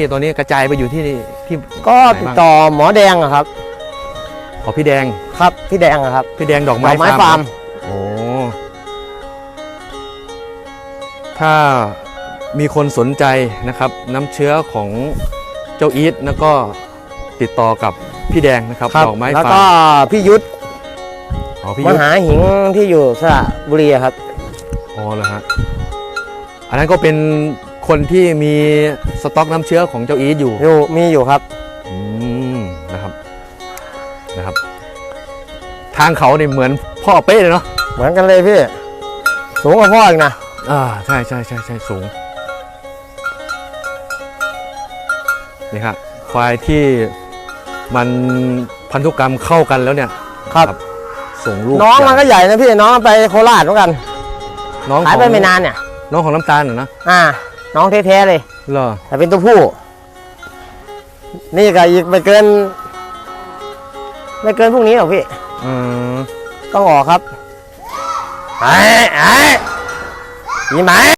ที่ตอนนี้กระจายไปอยู่ที่ที่ก็ติดต่อหมอแดงอะครับ ขอพี่แดงครับพี่แดงอะครับพี่แดงดอกดไม้อกไม้ฟาร์มโอ้ถ้ามีคนสนใจนะครับ น้ำเชื้อของเจ้าอีทแล้วก็ติดต่อกับพี่แดงนะครับครับดอกไม้แล้วฟาก็ร์มพี่ยุทธอ๋อพี่มยุทธหาหิงที่อยู่สระบุรีอะครับอ๋อเหรอฮะอันนั้นก็เป็น คนที่มีสต็อกน้ำเชื้อของเจ้าอีทอยู่อยู่มีอยู่ครับ อืมนะครับนะครับ ทางเขาเนี่ยเหมือนพ่อเป๊ะเลยเนาะเหมือนกันเลยพี่ สูงกว่าพ่ออีกนะอ่าใช่ใช่ใช่ใช่สูงนี่ครับควายที่มันพันธุกรรมเข้ากันแล้วเนี่ยครับ ส่งลูกน้องมันใหก็ญ่ใหญ่นะพี่น้องไปโคราชเหมือนกัน น้องขายของไปไม่นานเนี่ยน้องของน้ำตาลเหรอนะอ่า น้องแท้ๆเลยเหรอแต่เป็นตัวผู้ นี่ก็อีกไม่เกิน ไม่เกินพรุ่งนี้หรอกพี่อืมต้องออกครับไอ้ไอ้มีไหม